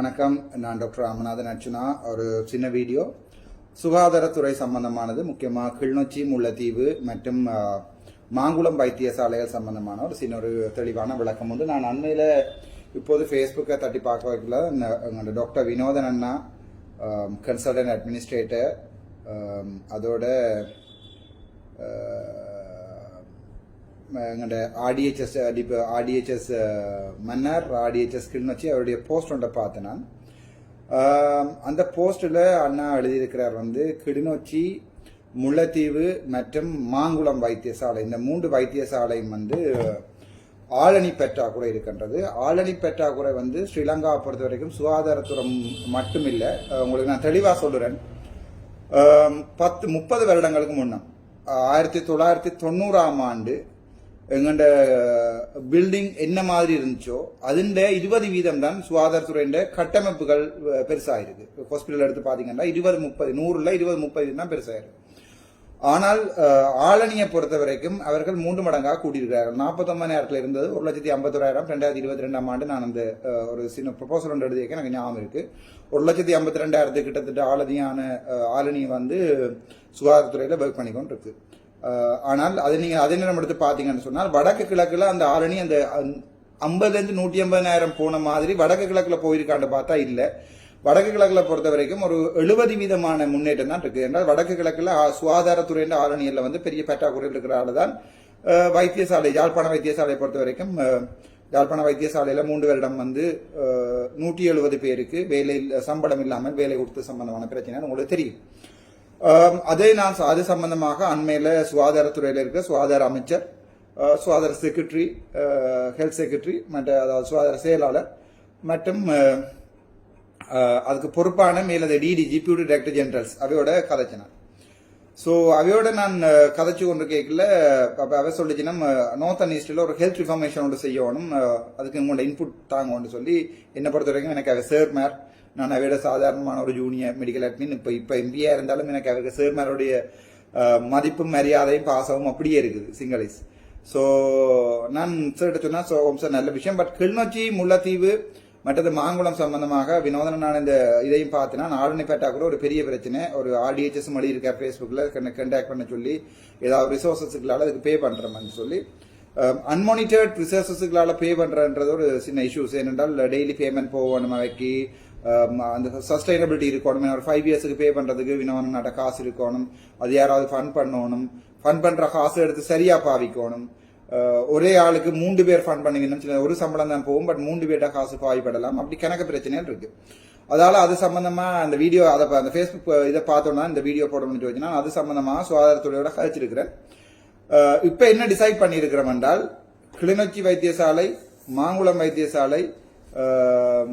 வணக்கம். நான் டாக்டர் ராமநாதன் அர்ச்சுனா ஒரு சின்ன வீடியோ. சுகாதாரத்துறை சம்பந்தமானது முக்கியமாக கிளிநொச்சி முல்லைத்தீவு மற்றும் மாங்குளம் வைத்தியசாலைகள் சம்பந்தமான ஒரு சின்ன ஒரு தெளிவான விளக்கம் உண்டு. நான் அண்மையில் இப்போது ஃபேஸ்புக்கை தட்டி பார்க்க வைக்கல எங்களோட டாக்டர் வினோதன் அண்ணா கன்சல்டன்ட் அட்மினிஸ்ட்ரேட்டர் அதோட எங்களுடைய ஆர்டிஹெச்எஸ் இப்போ ஆர்டிஹெச்எஸ் மன்னர் ஆர்டிஹெச்எஸ் கிளிநொச்சி அவருடைய போஸ்ட் ஒன்றை பார்த்தேன் நான். அந்த போஸ்டில் அண்ணா எழுதியிருக்கிறார் வந்து கிளிநொச்சி முல்லைத்தீவு மற்றும் மாங்குளம் வைத்தியசாலை. இந்த மூன்று வைத்தியசாலையும் வந்து ஆளணி பெற்றாக்குறை இருக்கின்றது. ஆளணி பெற்றாக்குறை வந்து ஸ்ரீலங்கா பொறுத்த வரைக்கும் சுகாதாரத்துறை மட்டுமில்லை. இல்லை உங்களுக்கு நான் தெளிவாக சொல்லுறேன். பத்து முப்பது வருடங்களுக்கு முன்னம் ஆயிரத்தி தொள்ளாயிரத்தி தொண்ணூறாம் ஆண்டு எங்கண்ட பில்டிங் என்ன மாதிரி இருந்துச்சோ அதுண்ட இருபது வீதம் தான் சுகாதாரத்துறையின் கட்டமைப்புகள் பெருசாகிருக்கு ஹாஸ்பிட்டல் எடுத்து பார்த்தீங்கன்னா இருபது முப்பது நூறுல இருபது முப்பது தான் பெருசாகிருக்கு ஆனால் ஆளணியை பொறுத்த வரைக்கும் அவர்கள் மூன்று மடங்காக கூட்டியிருக்கிறார்கள் நாற்பத்தொன்பது நேரத்தில் இருந்தது ஒரு லட்சத்தி ஐம்பத்தோராயிரம். ரெண்டாயிரத்தி இருபத்தி ரெண்டாம் ஆண்டு நான் அந்த ஒரு சின்ன ப்ரொபோசல் ஒன்று எழுதியிருக்கேன். எனக்கு ஞாபகம் இருக்கு. ஒரு லட்சத்தி ஐம்பத்தி ரெண்டாயிரத்து கிட்டத்தட்ட ஆளதியான அஹ், ஆளணி வந்து சுகாதாரத்துறையில் ஒர்க் பண்ணிக்கொண்டு இருக்கு ஆனால் அதை நீங்கள் அதே நேரம் எடுத்து பார்த்தீங்கன்னு சொன்னால் வடக்கு கிழக்கில் அந்த ஆரணி அந்த ஐம்பதுலேருந்து நூற்றி ஐம்பதாயிரம் போன மாதிரி வடக்கு கிழக்கில் போயிருக்கான்னு பார்த்தா இல்லை. வடக்கு கிழக்கில் பொறுத்த வரைக்கும் ஒரு எழுபது வீதமான முன்னேற்றம் தான் இருக்குது. என்றால் வடக்கு கிழக்கில் சுகாதாரத்துறையின் ஆரணியில் வந்து பெரிய பற்றாக்குறை இருக்கிறால தான். வைத்தியசாலை யாழ்ப்பாண வைத்தியசாலையை பொறுத்த வரைக்கும் யாழ்ப்பாண வைத்தியசாலையில் மூன்று வருடம் வந்து நூற்றி எழுபது பேருக்கு வேலை சம்பளம் இல்லாமல் வேலை கொடுத்து சம்பந்தமான பிரச்சனை உங்களுக்கு தெரியும். Um, அதே நான் அது சம்பந்தமாக அண்மையில் சுகாதாரத்துறையில் இருக்கிற சுகாதார அமைச்சர் uh, சுகாதார செக்ரட்டரி ஹெல்த் செக்ரட்டரி மற்ற அதாவது சுகாதார செயலாளர் மற்றும் uh, uh, அதுக்கு பொறுப்பான மேலது டிடிஜி பியூட்டி டைரக்டர் ஜெனரல்ஸ் அவையோட கதைச்சினார். ஸோ அவையோட நான் கதைச்சு கொண்டு கேட்கல அப்போ அவை சொல்லிச்சுன்னா நார்த் ஈஸ்டில் ஒரு ஹெல்த் ரிஃபர்மேஷன் ஒன்று செய்யணும் அதுக்கு உங்களோட இன்புட் தாங்கன்னு சொல்லி என்னை பொறுத்த வரைக்கும் எனக்கு அவை சேர் மேர் நான் அவையோட சாதாரணமான ஒரு ஜூனியர் மெடிக்கல் அட்மின் இப்போ இப்போ எம்பியாக இருந்தாலும் எனக்கு அவருக்கு சேர்மாருடைய மதிப்பும் மரியாதையும் பாசமும் அப்படியே இருக்குது சிங்களீஸ் ஸோ நான் சார் சொன்னால் ஸோ சார் நல்ல விஷயம். பட் கிளிநொச்சி முல்லைத்தீவு மற்றது மாங்குளம் சம்பந்தமாக வினோதன நான் இந்த இதையும் பார்த்தேன்னா ஆளுநர்பேட்டா கூட ஒரு பெரிய பிரச்சனை. ஒரு ஆர்டிஹெச்எஸ் மொழி இருக்கார் ஃபேஸ்புக்கில் கண்டாக்ட் பண்ண சொல்லி ஏதாவது ரிசோர்ஸஸுக்களால் அதுக்கு பே பண்ணுறோம்னு சொல்லி அன்மானிட்டர்ட் ரிசோர்ஸஸுக்களால் பே பண்ணுறன்றது ஒரு சின்ன இஷ்யூஸ் ஏனென்றால் டெய்லி பேமெண்ட் போகணும் அவைக்கு. Um, அந்த சஸ்டைனபிலிட்டி இருக்கணும். ஒரு ஃபைவ் இயர்ஸுக்கு பே பண்ணுறதுக்கு வினோதன நாட்ட காசு இருக்கணும். அது யாராவது ஃபண்ட் பண்ணணும். ஃபண்ட் பண்ணுற காசு எடுத்து சரியாக பாவிக்கணும். Uh, ஒரே ஆளுக்கு மூன்று பேர் ஃபண்ட் பண்ணீங்கன்னு சொல்லி ஒரு சம்பளம் தான் போகும் பட் மூன்று பேர்ட்ட காசு பாவிப்படலாம். அப்படி கணக்கு பிரச்சனைகள் இருக்குது அதால அது சம்பந்தமா அந்த வீடியோ அதை அந்த ஃபேஸ்புக் uh, இதை பார்த்தோம்னா இந்த வீடியோ போடணும்னு வச்சுன்னா அது சம்பந்தமா சுகாதாரத்துறையோட கழிச்சிருக்கிறேன் uh, இப்போ என்ன டிசைட் பண்ணியிருக்கிறோம் என்றால் கிளிநொச்சி வைத்தியசாலை மாங்குளம் வைத்தியசாலை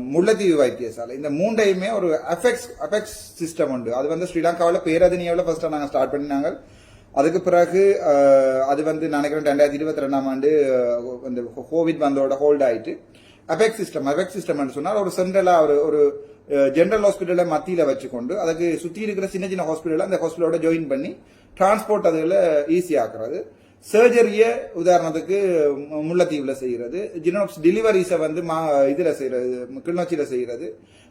முல்லைத்தீவு வைத்தியசாலை. இந்த மூன்றையுமே ஒரு அஃபெக்ஸ் அஃபெக்ஸ் சிஸ்டம் உண்டு. அது வந்து ஸ்ரீலங்காவில் பேரதினியாவில் ஃபர்ஸ்ட்டாக நாங்கள் ஸ்டார்ட் பண்ணினாங்க. அதுக்கு பிறகு அது வந்து நினைக்கிறேன் ரெண்டாயிரத்தி இருபத்தி ரெண்டாம் ஆண்டு அஹ், இந்த கோவிட் வந்தோட ஹோல்ட் ஆயிட்டு அபெக் சிஸ்டம் அபெக் சிஸ்டம் சொன்னால் ஒரு சென்ட்ரலா ஒரு ஒரு ஜென்ரல் ஹாஸ்பிட்டலை மத்தியில வச்சுக்கொண்டு அதுக்கு சுத்தி இருக்கிற சின்ன சின்ன ஹாஸ்பிட்டல் அந்த ஹாஸ்பிட்டலோட ஜாயின் பண்ணி டிரான்ஸ்போர்ட் அதுல ஈஸியாக்குறது சர்ஜரியை உதாரணத்துக்கு முல்லைத்தீவில் செய்கிறது ஜினோப்ஸ் டெலிவரிஸை வந்து மா இதில் செய்கிறது கிளிநொச்சியில் செய்கிறது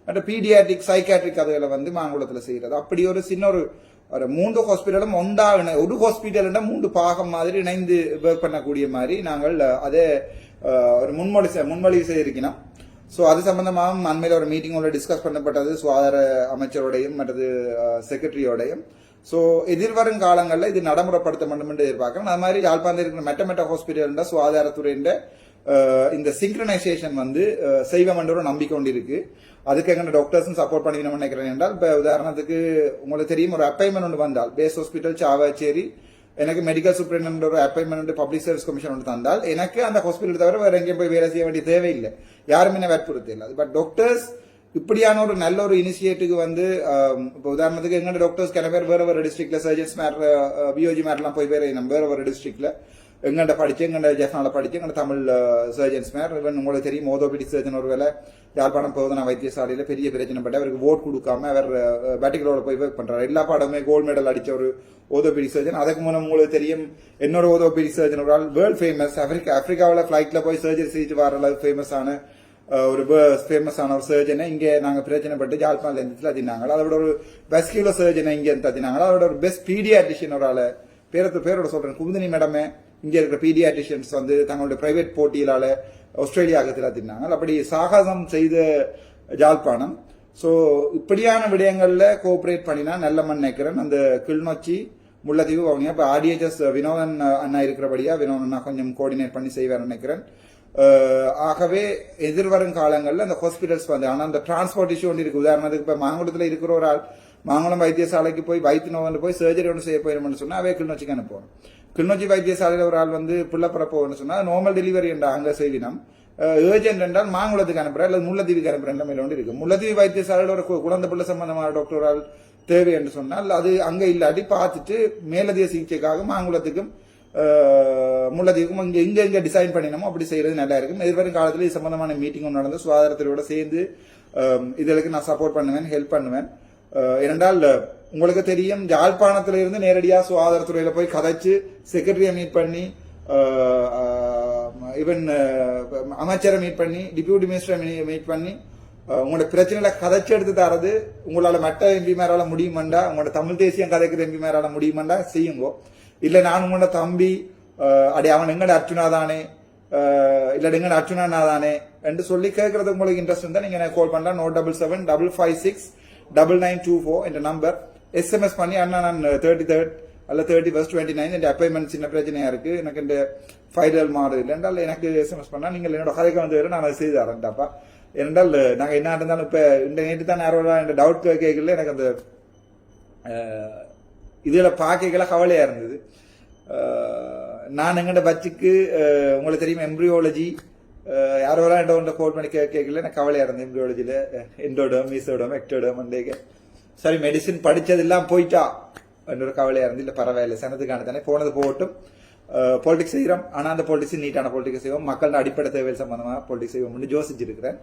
மற்ற பீடியாட்ரிக் சைக்காட்ரிக் அதுகளை வந்து மாங்குளத்தில் செய்கிறது அப்படி ஒரு சின்ன ஒரு ஒரு மூன்று ஹாஸ்பிட்டலும் ஒன்றா ஒரு ஹாஸ்பிட்டல்னா மூன்று பாகம் மாதிரி இணைந்து ஒர்க் பண்ணக்கூடிய மாதிரி நாங்கள் அதே அதை ஒரு முன்மொழி செ- முன்மொழி செய்திருக்கிறோம். ஸோ அது சம்பந்தமாக அண்மையில் ஒரு மீட்டிங்கோட டிஸ்கஸ் பண்ணப்பட்டது சுகாதார அமைச்சரோடையும் மற்றது செக்ரட்டரியோடையும் ஸோ எதிர்வரும் காலங்களில் இது நடைமுறைப்படுத்த வேண்டும் என்று எதிர்பார்க்கிறோம். அது மாதிரி யாழ்ப்பாணத்தில் இருக்கிற மெட்ட மெட்ட ஹாஸ்பிட்டல் சுகாதாரத்துறையின் இந்த சிங்க்ரனைசேஷன் வந்து அஹ், செய்வோம் என்ற ஒரு நம்பிக்கை கொண்டு இருக்கு. அதுக்கு எங்க டாக்டர்ஸும் சப்போர்ட் பண்ணிக்கணும்னு நினைக்கிறேன் என்றால் இப்போ உதாரணத்துக்கு உங்களுக்கு தெரியும் ஒரு அப்பாயின்மெண்ட் ஒன்று வந்தால் பேஸ் ஹாஸ்பிட்டல் சாவாச்சேரி எனக்கு மெடிக்கல் சூப்பரிண்ட் ஒரு அப்பாயின்மெண்ட் பப்ளிக் சர்வீஸ் கமிஷன் ஒன்று தந்தால் எனக்கு அந்த ஹாஸ்பிட்டல் தவிர வேற எங்கேயும் போய் வேலை செய்ய வேண்டிய தேவையில்லை. யாருமே என்ன வற்புறுத்தி இல்லை பட் டாக்டர்ஸ் இப்படியான ஒரு நல்ல ஒரு இனிஷியேட்டிவ் வந்து இப்போ உதாரணத்துக்கு எங்கட டாக்டர்ஸ் கிட்ட பேர் வேற வேற டிஸ்ட்ரிக்ட்ல சர்ஜன்ஸ் மேர் பிஓஜி மேர்லாம் போய் வேற நம்ம வேற வேற டிஸ்ட்ரிக்ட்ல எங்கள்கிட்ட படிச்சு எங்கள்ட ஜெஃப்னால படிச்சு எங்கள்ட தமிழ் சர்ஜன்ஸ் மேர் இவன் உங்களுக்கு தெரியும் ஓதோபிடி சர்ஜன் ஒரு வேலை யாழ்ப்பாணம் போதனா வைத்தியசாலையில பெரிய பிரச்சனை பட்டு அவருக்கு ஓட் கொடுக்காம அவர் பேட்டிகளோட போய் ஒர்க் பண்றாரு. எல்லா பாடமே கோல்டு மெடல் அடிச்ச ஒரு ஓதோபிடி சர்ஜன் அதுக்கு மூலம் உங்களுக்கு தெரியும் என்னோட ஓதோபிடி சர்ஜன் ஒரு ஆள் வேர்ல்ட் ஃபேமஸ் ஆப்பிரிக்கா ஆப்பிரிக்காவில் ஃபிளைட்ல போய் சர்ஜரி செஞ்சுட்டு வர அளவுக்கு ஃபேமஸ் ஆன ஒரு ஃபேமஸான ஒரு சர்ஜனை இங்கே நாங்கள் பிரச்சனைப்பட்டு ஜாழ்ப்பாணத்துல இருந்து தத்தினாங்க. அதோட ஒரு வெஸ்கியூலர் சர்ஜனை இங்கே இருந்து தத்தினாங்க. அதோட ஒரு பெஸ்ட் பீடியாட்ரிஷியன் ஒரு ஆள். பேரத்து பேரோட சொல்றேன். குமுதினி மேடமே இங்கே இருக்கிற பீடியாட்ரிஷியன்ஸ் வந்து தங்களுடைய பிரைவேட் போட்டியிலால ஆஸ்திரேலியாவுக்கு திறத்தினாங்க அப்படி சாகசம் செய்த ஜாழ்ப்பாணம். ஸோ இப்படியான விடயங்களில் கோஆப்ரேட் பண்ணினா நல்ல மண் நினைக்கிறேன் அந்த கிளிநொச்சி முல்லைத்தீவு அவங்க இப்போ ஆர்டிஹெச்எஸ் வினோதன் அண்ணா இருக்கிறபடியா வினோதன் அண்ணா கொஞ்சம் கோஆர்டினேட் பண்ணி செய்வார் நினைக்கிறேன். ஆகவே எதிர்வரும் காலங்களில் அந்த ஹாஸ்பிட்டல்ஸ் வந்து ஆனால் அந்த டிரான்ஸ்போர்ட் இஷ்யூ ஒன்று இருக்கு. உதாரணத்துக்கு இப்போ மாங்குளத்தில் இருக்கிற ஒரு ஆள் மாங்குளம் வைத்தியசாலைக்கு போய் வயிற்று நோய் போய் சர்ஜரி ஒன்று செய்ய போயிருமென்னு சொன்னால் அவே கிளிநொச்சிக்கு அனுப்புவோம் கிளிநொச்சி வைத்தியசாலையில் ஒரு ஆள் வந்து பிள்ளை பிறப்போன்னு சொன்னால் நார்மல் டெலிவரி என்ற அங்கே செய்வினம் ஏர்ஜென்ட் என்றால் மாங்குளத்துக்கு அனுப்புறேன் அல்லது முல்லைத்தீவுக்கு அனுப்புறேன் மேல ஒன்று இருக்கு. முல்லைத்தீவு வைத்தியசாலையில் ஒரு குழந்தை பிள்ளை சம்பந்தமான டாக்டர் ஒரு ஆள் தேவை என்று சொன்னால் அது அங்கே இல்லாட்டி பார்த்துட்டு மேலதிக சிகிச்சைக்காக மாங்குளத்துக்கும் அஹ், இங்கே இங்கே இங்கே டிசைன் பண்ணினோமோ அப்படி செய்கிறது நல்லா இருக்கும் எதிர்வரும் காலத்தில் இது சம்பந்தமான மீட்டிங்கும் நடந்து சுகாதாரத்துறையோட சேர்ந்து இதுகளுக்கு நான் சப்போர்ட் பண்ணுவேன் ஹெல்ப் பண்ணுவேன். ஏனென்றால் உங்களுக்கு தெரியும் யாழ்ப்பாணத்துல இருந்து நேரடியாக சுகாதாரத்துறையில் போய் கதைச்சு செக்ரட்டரியை மீட் பண்ணி ஈவன் அமைச்சரை மீட் பண்ணி டிப்யூட்டி மினிஸ்டரை மீட் பண்ணி உங்களோட பிரச்சனைகளை கதைச்சு எடுத்து தரது உங்களால் மற்ற எம்பி மேரால முடியுமாண்டா உங்களோட தமிழ் தேசியம் கதைக்கிற எம்பி மேரால முடியுமாண்டா செய்யுங்கோ. இல்லை நான் உங்களோட தம்பி அஹ், அடி அவன் எங்கட அர்ச்சுனா தானே இல்லை எங்கட அர்ச்சுனா தானே என்று சொல்லி கேட்கறது உங்களுக்கு இன்ட்ரெஸ்ட் இருந்தால் நீங்கள் எனக்கு கால் பண்ணலாம். No double seven double five six double nine two four என்ற நம்பர் எஸ்எம்எஸ் பண்ணி அண்ணா நான் தேர்ட்டி தேர்ட் அல்ல தேர்ட்டி ஃபர்ஸ்ட் டுவெண்ட்டி நைன் என் அப்பாயின்மெண்ட் சின்ன பிரச்சனையா இருக்கு. எனக்கு இந்த ஃபைனல் மாறுது இல்லை என்றால் எனக்கு எஸ்எம்எஸ் பண்ணால் நீங்கள் என்னோட கதைக்கு வந்து வரும். நான் அதை செய்து தரேன்டாப்பா. ஏனென்றால் நாங்கள் என்ன இருந்தாலும் இப்போ இந்த நேற்று தான் யாரோட இந்த டவுட் கேட்கல. எனக்கு அந்த இதில் பார்க்கல கவலையாக இருந்தது. நான் எங்கட பச்சுக்கு உங்களுக்கு தெரியும் எம்ப்ரியோலஜி யாரோ என்கிட்ட ஒன்று கோட் பண்ணி கேட்கல எனக்கு கவலையாக இருந்தது எம்ப்ரியோலஜியில் எண்டோடம் மீசோடம் எக்டோடம் அண்டேக. சாரி மெடிசின் படித்ததெல்லாம் போயிட்டா என்ற கவலையாக இருந்து இல்லை பரவாயில்ல சனத்துக்கான தானே போனது போகட்டும். பொலிட்டிக்ஸ் செய்கிறோம் ஆனால் அந்த பொலிட்டிக்ஸ் நீட்டான பொலிட்டிக்ஸ் செய்வோம். மக்களோட அடிப்படை தேவைகள் சம்பந்தமா பொலிட்டிக்ஸ் செய்வோம்னு யோசிச்சிருக்கிறேன்.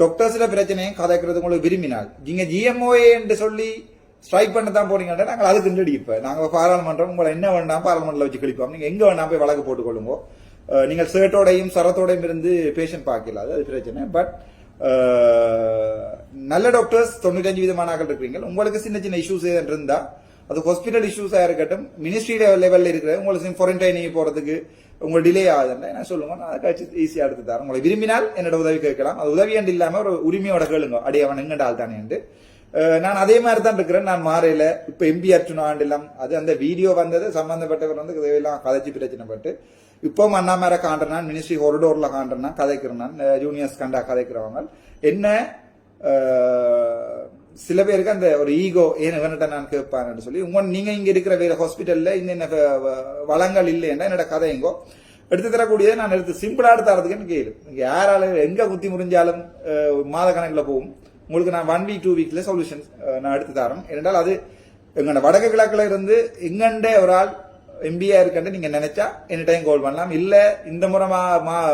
டாக்டர்ஸில் பிரச்சனையும் கதைக்கிறது உங்களுக்கு விரும்பினால் நீங்க ஜிஎம்ஓஏ என்று சொல்லி ஸ்ட்ரைக் பண்ண தான் போறீங்கன்னா நாங்கள் அதுக்கு ரெடி நாங்கள் பாராளுமன்றம் உங்களை என்ன வேண்டாம் பாராளுமன்றத்தில் வச்சு கழிப்போம். நீங்கள் எங்கே வேணா போய் வழக்கு போட்டுக்கொள்ளுங்க. நீங்கள் சேட்டோடையும் சரத்தோடையும் இருந்து பேஷண்ட் பார்க்கல அது பிரச்சனை. பட் நல்ல டாக்டர்ஸ் தொண்ணூத்தஞ்சு விதமானாக்கள் இருக்கிறீங்க உங்களுக்கு சின்ன சின்ன இஷ்யூஸ் இருந்தா அது ஹாஸ்பிட்டல் இஷ்யூஸாக இருக்கட்டும் மினிஸ்ட்ரி லெவலில் இருக்கிற உங்களுக்கு குவாரண்டைனிங் போகிறதுக்கு உங்களுக்கு டிலே ஆகுதுன்னா என்ன சொல்லுங்க நான் அதை ஈஸியாக எடுத்து தரேன். உங்களை விரும்பினால் என்னோட உதவி கேட்கலாம். அது உதவி என்று இல்லாமல் ஒரு உரிமையோட கேளுங்க. அடி அவன் எங்கட ஆள் தானே நான் அதே மாதிரி தான் இருக்கிறேன். நான் மாறையில இப்ப எம்பி அர்ச்சுனா ஆண்டிலாம் அது அந்த வீடியோ வந்தது சம்பந்தப்பட்டவர் வந்து இதையெல்லாம் கதைச்சு பிரச்சனைப்பட்டு இப்போ அண்ணா மேல காண்டனான் மினிஸ்ட்ரி ஹொரடோர்ல காண்டனா கதைக்கிறேன் நான் ஜூனியர்ஸ் கண்டா கதைக்கிறவங்க. என்ன சில பேருக்கு அந்த ஒரு ஈகோ ஏன் இவன்கிட்ட நான் கேட்பான்னு சொல்லி உங்க நீங்க இங்க இருக்கிற வேற ஹாஸ்பிட்டல்ல இந்த என்ன வ- வளங்கள் இல்லைன்னா என்னோட கதைங்கோ எடுத்து தரக்கூடியதை நான் எடுத்து சிம்பிளா எடுத்து தரதுக்குன்னு கேளு யாராலும் எங்க குத்தி முடிஞ்சாலும் மாத கணக்கில் போகும். உங்களுக்கு நான் ஒன் வீக் டூ வீக்ல சொல்யூஷன் நான் எடுத்து தரேன். ஏனென்றால் அது எங்களோட வடக்கு கிழக்குல இருந்து எங்கண்ட ஒரு ஆள் எம்பியா இருக்கன்னு நீங்க நினைச்சா எனி டைம் கால் பண்ணலாம். இல்ல இந்த முறை மா மா-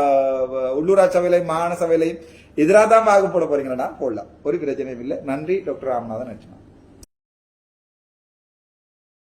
உள்ளூராட்சி சபையிலையும் மாகாண சபையிலையும் எதிராக தான் வாக்கு போட போறீங்கன்னா போடலாம். ஒரு பிரச்சனையும் இல்லை. நன்றி டாக்டர் ராமநாதன் நட்சத்திரம்